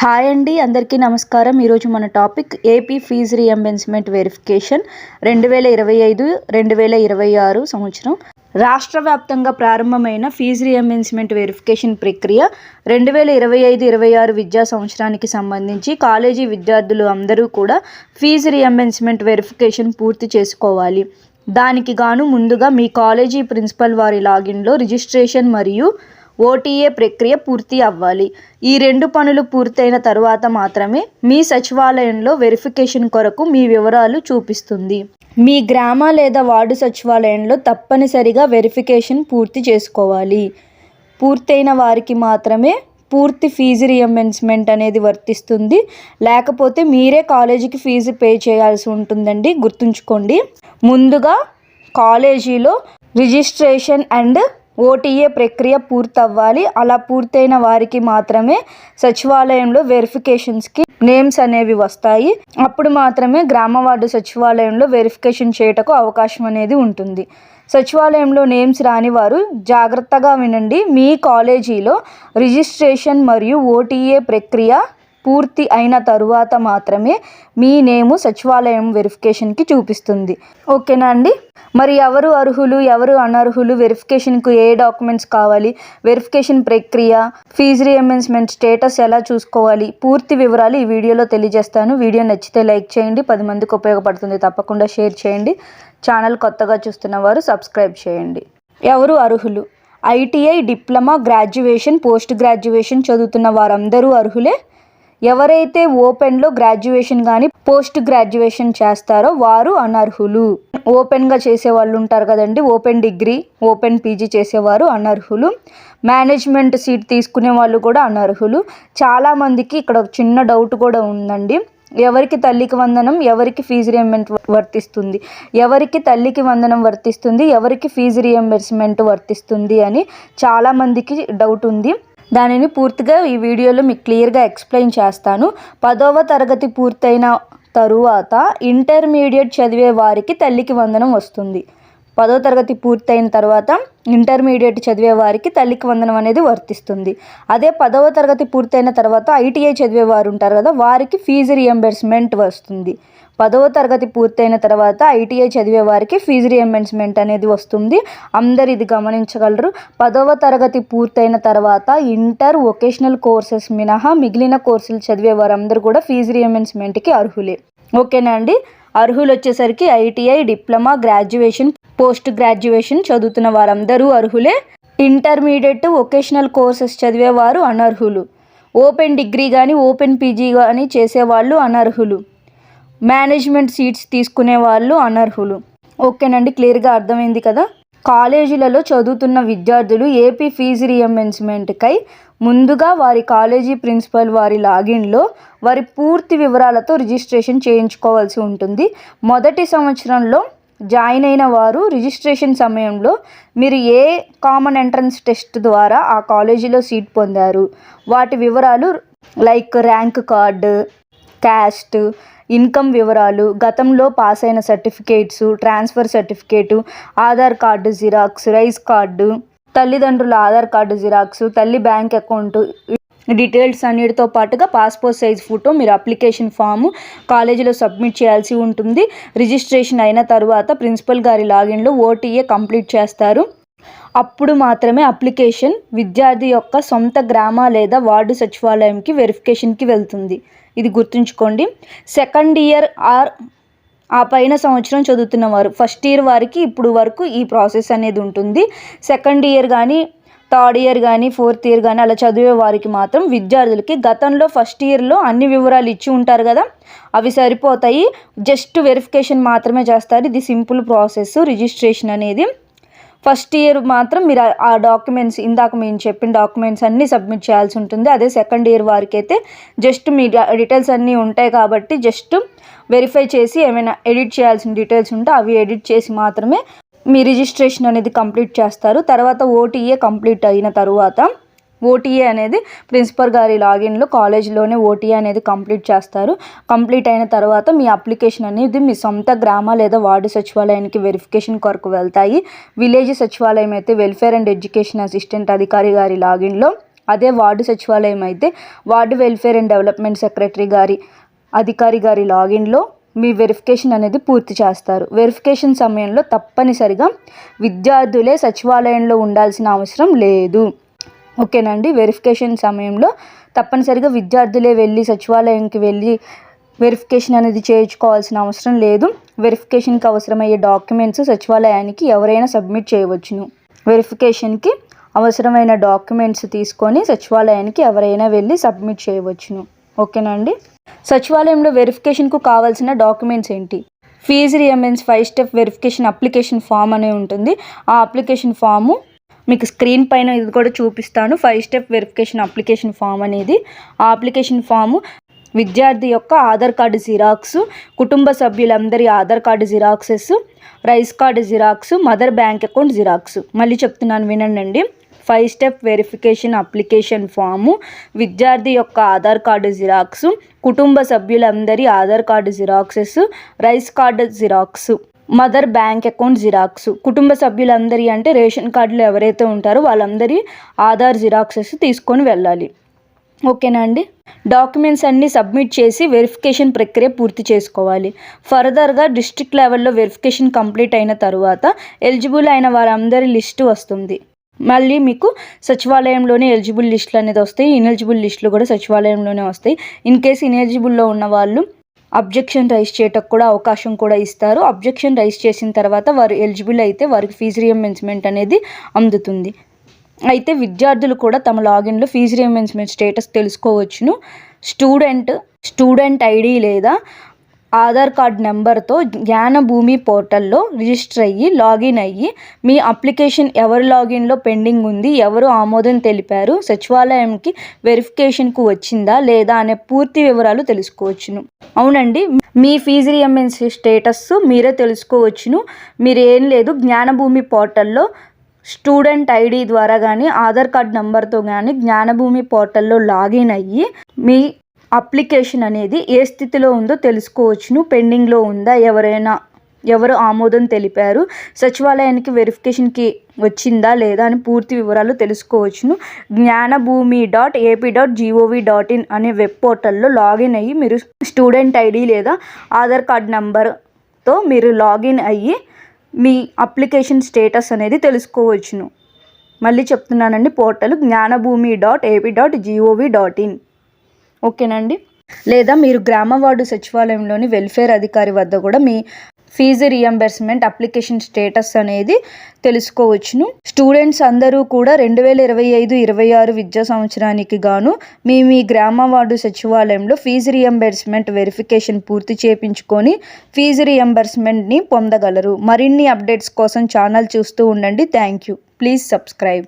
Hi అండి అందరికీ నమస్కారం. ఈరోజు మన topic AP fee reimbursement verification రెండు వేల ఇరవై ఐదు రెండు వేల ఇరవై ఆరు సంవత్సరం. రాష్ట్ర వ్యాప్తంగా ప్రారంభమైన ఫీజు రియంబెన్స్మెంట్ వెరిఫికేషన్ ప్రక్రియ రెండు వేల ఇరవై ఐదు ఇరవై ఆరు విద్యా సంవత్సరానికి సంబంధించి కాలేజీ విద్యార్థులు అందరూ కూడా ఫీజు రియంబెన్స్మెంట్ వెరిఫికేషన్ పూర్తి చేసుకోవాలి. దానికి గాను ముందుగా మీ కాలేజీ ప్రిన్సిపల్ వారి లాగిన్లో రిజిస్ట్రేషన్ మరియు ఓటీఏ ప్రక్రియ పూర్తి అవ్వాలి. ఈ రెండు పనులు పూర్తయిన తర్వాత మాత్రమే మీ సచివాలయంలో వెరిఫికేషన్ కొరకు మీ వివరాలు చూపిస్తుంది. మీ గ్రామ లేదా వార్డు సచివాలయంలో తప్పనిసరిగా వెరిఫికేషన్ పూర్తి చేసుకోవాలి. పూర్తయిన వారికి మాత్రమే పూర్తి ఫీజు రియంబెన్స్మెంట్ అనేది వర్తిస్తుంది. లేకపోతే మీరే కాలేజీకి ఫీజు పే చేయాల్సి ఉంటుందండి. గుర్తుంచుకోండి. ముందుగా కాలేజీలో రిజిస్ట్రేషన్ అండ్ ఓటీఏ ప్రక్రియ పూర్తవ్వాలి. అలా పూర్తయిన వారికి మాత్రమే సచివాలయంలో వెరిఫికేషన్స్కి నేమ్స్ అనేవి వస్తాయి. అప్పుడు మాత్రమే గ్రామ వార్డు సచివాలయంలో వెరిఫికేషన్ చేయటకు అవకాశం అనేది ఉంటుంది. సచివాలయంలో నేమ్స్ రాని వారు జాగ్రత్తగా వినండి. మీ కాలేజీలో రిజిస్ట్రేషన్ మరియు ఓటీఏ ప్రక్రియ పూర్తి అయిన తరువాత మాత్రమే మీ నేము సచివాలయం వెరిఫికేషన్కి చూపిస్తుంది. ఓకేనా అండి? మరి ఎవరు అర్హులు ఎవరు అనర్హులు వెరిఫికేషన్కు ఏ డాక్యుమెంట్స్ కావాలి వెరిఫికేషన్ ప్రక్రియ ఫీజు రియంబెన్స్మెంట్ స్టేటస్ ఎలా చూసుకోవాలి పూర్తి వివరాలు ఈ వీడియోలో తెలియజేస్తాను. వీడియో నచ్చితే లైక్ చేయండి పది మందికి ఉపయోగపడుతుంది తప్పకుండా షేర్ చేయండి. ఛానల్ కొత్తగా చూస్తున్న వారు సబ్స్క్రైబ్ చేయండి. ఎవరు అర్హులు? ITI diploma graduation post graduation చదువుతున్న వారందరూ అర్హులే? ఎవరైతే ఓపెన్లో గ్రాడ్యుయేషన్ కానీ పోస్ట్ గ్రాడ్యుయేషన్ చేస్తారో వారు అనర్హులు. ఓపెన్గా చేసే వాళ్ళు ఉంటారు కదండి. ఓపెన్ డిగ్రీ ఓపెన్ పీజీ చేసేవారు అనర్హులు. మేనేజ్మెంట్ సీట్ తీసుకునే వాళ్ళు కూడా అనర్హులు. చాలామందికి ఇక్కడ ఒక చిన్న డౌట్ కూడా ఉందండి. ఎవరికి తల్లికి వందనం ఎవరికి ఫీజు రియంబర్స్మెంట్ వర్తిస్తుంది. ఎవరికి తల్లికి వందనం వర్తిస్తుంది ఎవరికి ఫీజు రియంబర్స్మెంట్ వర్తిస్తుంది అని చాలామందికి డౌట్ ఉంది. దానిని పూర్తిగా ఈ వీడియోలో మీకు క్లియర్గా ఎక్స్ప్లెయిన్ చేస్తాను. పదవ తరగతి పూర్తయిన తరువాత ఇంటర్మీడియట్ చదివే వారికి తల్లికి వందనం వస్తుంది. పదో తరగతి పూర్తయిన తర్వాత ఇంటర్మీడియట్ చదివే వారికి తల్లికి వందనం అనేది వర్తిస్తుంది. అదే పదవ తరగతి పూర్తయిన తర్వాత ఐటీఐ చదివే వారు ఉంటారు కదా వారికి ఫీజు రియంబర్స్మెంట్ వస్తుంది. పదవ తరగతి పూర్తయిన తర్వాత ఐటీఐ చదివే వారికి ఫీజు రియంబర్స్మెంట్ అనేది వస్తుంది. అందరు ఇది గమనించగలరు. పదవ తరగతి పూర్తయిన తర్వాత ఇంటర్ వొకేషనల్ కోర్సెస్ మినహా మిగిలిన కోర్సులు చదివే వారందరూ కూడా ఫీజు రియంబర్స్మెంట్కి అర్హులే. ఓకేనా అండి? అర్హులు వచ్చేసరికి ITI diploma graduation post graduation చదువుతున్న వారందరూ అర్హులే. ఇంటర్మీడియట్ వొకేషనల్ కోర్సెస్ చదివేవారు అనర్హులు. ఓపెన్ డిగ్రీ కానీ ఓపెన్ పీజీ కానీ చేసేవాళ్ళు అనర్హులు. మేనేజ్మెంట్ సీట్స్ తీసుకునే వాళ్ళు అనర్హులు. ఓకేనండి క్లియర్గా అర్థమైంది కదా? కాలేజీలలో చదువుతున్న విద్యార్థులు ఏపీ ఫీజు రియంబెన్స్మెంట్కై ముందుగా వారి కాలేజీ ప్రిన్సిపల్ వారి లాగిన్లో వారి పూర్తి వివరాలతో రిజిస్ట్రేషన్ చేయించుకోవాల్సి ఉంటుంది. మొదటి సంవత్సరంలో జాయిన్ అయిన వారు రిజిస్ట్రేషన్ సమయంలో మీరు ఏ కామన్ ఎంట్రన్స్ టెస్ట్ ద్వారా ఆ కాలేజీలో సీట్ పొందారు? వాటి వివరాలు like rank card caste income వివరాలు గతంలో పాస్ అయిన certificates transfer certificate Aadhaar card xerox rice card తల్లిదండ్రుల ఆధార్ కార్డు జిరాక్స్ తల్లి బ్యాంక్ అకౌంట్ డీటెయిల్స్ అన్నిటితో పాటుగా పాస్పోర్ట్ సైజ్ ఫోటో మీరు అప్లికేషన్ ఫాము కాలేజీలో సబ్మిట్ చేయాల్సి ఉంటుంది. రిజిస్ట్రేషన్ అయిన తర్వాత ప్రిన్సిపల్ గారి లాగిన్లో ఓటీఏ కంప్లీట్ చేస్తారు. అప్పుడు మాత్రమే అప్లికేషన్ విద్యార్థి యొక్క సొంత గ్రామ లేదా వార్డు సచివాలయంకి వెరిఫికేషన్కి వెళ్తుంది. ఇది గుర్తుంచుకోండి. సెకండ్ ఇయర్ ఆర్ ఆ పైన సంవత్సరం చదువుతున్న వారు ఫస్ట్ ఇయర్ వారికి ఇప్పుడు వరకు ఈ ప్రాసెస్ అనేది ఉంటుంది. సెకండ్ ఇయర్ కానీ థర్డ్ ఇయర్ కానీ ఫోర్త్ ఇయర్ కానీ అలా చదివే వారికి మాత్రం విద్యార్థులకి గతంలో ఫస్ట్ ఇయర్లో అన్ని వివరాలు ఇచ్చి ఉంటారు కదా. అవి సరిపోతాయి. జస్ట్ వెరిఫికేషన్ మాత్రమే చేస్తారు. ఇది సింపుల్ ప్రాసెస్ రిజిస్ట్రేషన్ అనేది. ఫస్ట్ ఇయర్ మాత్రం మీరు ఆ డాక్యుమెంట్స్ ఇందాక మేము చెప్పిన డాక్యుమెంట్స్ అన్నీ సబ్మిట్ చేయాల్సి ఉంటుంది. అదే సెకండ్ ఇయర్ వారికి అయితే జస్ట్ మీ డీటెయిల్స్ అన్నీ ఉంటాయి కాబట్టి జస్ట్ వెరిఫై చేసి ఏమైనా ఎడిట్ చేయాల్సిన డీటెయిల్స్ ఉంటే అవి ఎడిట్ చేసి మాత్రమే మీ రిజిస్ట్రేషన్ అనేది కంప్లీట్ చేస్తారు. తర్వాత ఓటీఏ కంప్లీట్ అయిన తర్వాత ఓటీఏ అనేది ప్రిన్సిపల్ గారి లాగిన్లో కాలేజ్లోనే ఓటీఏ అనేది కంప్లీట్ చేస్తారు. కంప్లీట్ అయిన తర్వాత మీ అప్లికేషన్ అనేది మీ సొంత గ్రామ లేదా వార్డు సచివాలయానికి వెరిఫికేషన్ కొరకు వెళ్తాయి. విలేజ్ సచివాలయం అయితే వెల్ఫేర్ అండ్ ఎడ్యుకేషన్ అసిస్టెంట్ అధికారి గారి లాగిన్లో అదే వార్డు సచివాలయం అయితే ward welfare and development secretary గారి అధికారి గారి లాగిన్లో మీ వెరిఫికేషన్ అనేది పూర్తి చేస్తారు. వెరిఫికేషన్ సమయంలో తప్పనిసరిగా విద్యార్థులే సచివాలయంలో ఉండాల్సిన అవసరం లేదు. ఓకేనండి. వెరిఫికేషన్ సమయంలో తప్పనిసరిగా విద్యార్థులే వెళ్ళి సచివాలయంకి వెళ్ళి వెరిఫికేషన్ అనేది చేయించుకోవాల్సిన అవసరం లేదు. వెరిఫికేషన్కి అవసరమయ్యే డాక్యుమెంట్స్ సచివాలయానికి ఎవరైనా సబ్మిట్ చేయవచ్చును. వెరిఫికేషన్కి అవసరమైన డాక్యుమెంట్స్ తీసుకొని సచివాలయానికి ఎవరైనా వెళ్ళి సబ్మిట్ చేయవచ్చును. ఓకేనండి. సచివాలయంలో వెరిఫికేషన్కు కావాల్సిన డాక్యుమెంట్స్ ఏంటి? Fee రియమెన్స్ five step verification application form అనే ఉంటుంది. ఆ అప్లికేషన్ ఫాము మీకు స్క్రీన్ పైన ఇది కూడా చూపిస్తాను. Five step verification application form అనేది. ఆ అప్లికేషన్ ఫాము విద్యార్థి యొక్క ఆధార్ కార్డు జిరాక్స్ కుటుంబ సభ్యులందరి Aadhaar card xeroxes rice card xerox mother bank account xerox. మళ్ళీ చెప్తున్నాను వినండి five step verification application form విద్యార్థి యొక్క ఆధార్ కార్డు జిరాక్స్ కుటుంబ సభ్యులందరి Aadhaar card xeroxes rice card xerox. Mother bank account xerox. కుటుంబ సభ్యులందరి అంటే రేషన్ కార్డులు ఎవరైతే ఉంటారో వాళ్ళందరి ఆధార్ జిరాక్సెస్ తీసుకొని వెళ్ళాలి. ఓకేనా అండి? డాక్యుమెంట్స్ అన్నీ సబ్మిట్ చేసి వెరిఫికేషన్ ప్రక్రియ పూర్తి చేసుకోవాలి. ఫర్దర్గా డిస్ట్రిక్ట్ లెవెల్లో వెరిఫికేషన్ కంప్లీట్ అయిన తర్వాత ఎలిజిబుల్ అయిన వారందరి లిస్టు వస్తుంది. మళ్ళీ మీకు సచివాలయంలోనే ఎలిజిబుల్ లిస్టులు అనేది వస్తాయి. ఇన్ఎలిజిబుల్ లిస్టులు కూడా సచివాలయంలోనే వస్తాయి. ఇన్ కేసు ఇనెలిజిబుల్లో ఉన్న వాళ్ళు అబ్జెక్షన్ రైజ్ చేయటకు కూడా అవకాశం కూడా ఇస్తారు. అబ్జెక్షన్ రైజ్ చేసిన తర్వాత వారు ఎలిజిబుల్ అయితే వారికి ఫీజు రియంబెన్స్మెంట్ అనేది అందుతుంది. అయితే విద్యార్థులు కూడా తమ లాగిన్లో ఫీజు రియంబెన్స్మెంట్ స్టేటస్ తెలుసుకోవచ్చును. స్టూడెంట్ స్టూడెంట్ ఐడి లేదా ఆధార్ కార్డ్ నెంబర్తో జ్ఞానభూమి పోర్టల్లో రిజిస్టర్ అయ్యి లాగిన్ అయ్యి మీ అప్లికేషన్ ఎవరి లాగిన్లో పెండింగ్ ఉంది ఎవరు ఆమోదం తెలిపారు సచివాలయంకి వెరిఫికేషన్కు వచ్చిందా లేదా అనే పూర్తి వివరాలు తెలుసుకోవచ్చును. అవునండి మీ ఫీజు రియంబెన్స్ స్టేటస్ మీరే తెలుసుకోవచ్చును. మీరేం లేదు జ్ఞానభూమి పోర్టల్లో స్టూడెంట్ ఐడి ద్వారా కానీ ఆధార్ కార్డ్ నెంబర్తో కానీ జ్ఞానభూమి పోర్టల్లో లాగిన్ అయ్యి మీ అప్లికేషన్ అనేది ఏ స్థితిలో ఉందో తెలుసుకోవచ్చును పెండింగ్లో ఉందా ఎవరైనా ఎవరు ఆమోదం తెలిపారు సచివాలయానికి వెరిఫికేషన్కి వచ్చిందా లేదా అని పూర్తి వివరాలు తెలుసుకోవచ్చును. Jnanabhumi dot AP dot GOV dot in అనే వెబ్ పోర్టల్లో లాగిన్ అయ్యి మీరు స్టూడెంట్ ఐడి లేదా ఆధార్ కార్డ్ నెంబర్తో మీరు లాగిన్ అయ్యి మీ అప్లికేషన్ స్టేటస్ అనేది తెలుసుకోవచ్చును. మళ్ళీ చెప్తున్నానండి portal Jnanabhumi dot AP dot GOV dot in. ఓకేనండి? లేదా మీరు గ్రామ వార్డు సచివాలయంలోని వెల్ఫేర్ అధికారి వద్ద కూడా మీ ఫీజు రియంబర్స్మెంట్ అప్లికేషన్ స్టేటస్ అనేది తెలుసుకోవచ్చును. స్టూడెంట్స్ అందరూ కూడా రెండు వేల ఇరవై ఐదు ఇరవై ఆరు విద్యా సంవత్సరానికి గాను మీ మీ గ్రామ వార్డు సచివాలయంలో ఫీజు రియంబర్స్మెంట్ వెరిఫికేషన్ పూర్తి చేపించుకొని ఫీజు రియంబర్స్మెంట్ని పొందగలరు. మరిన్ని అప్డేట్స్ కోసం ఛానల్ చూస్తూ ఉండండి. Thank you. Please subscribe.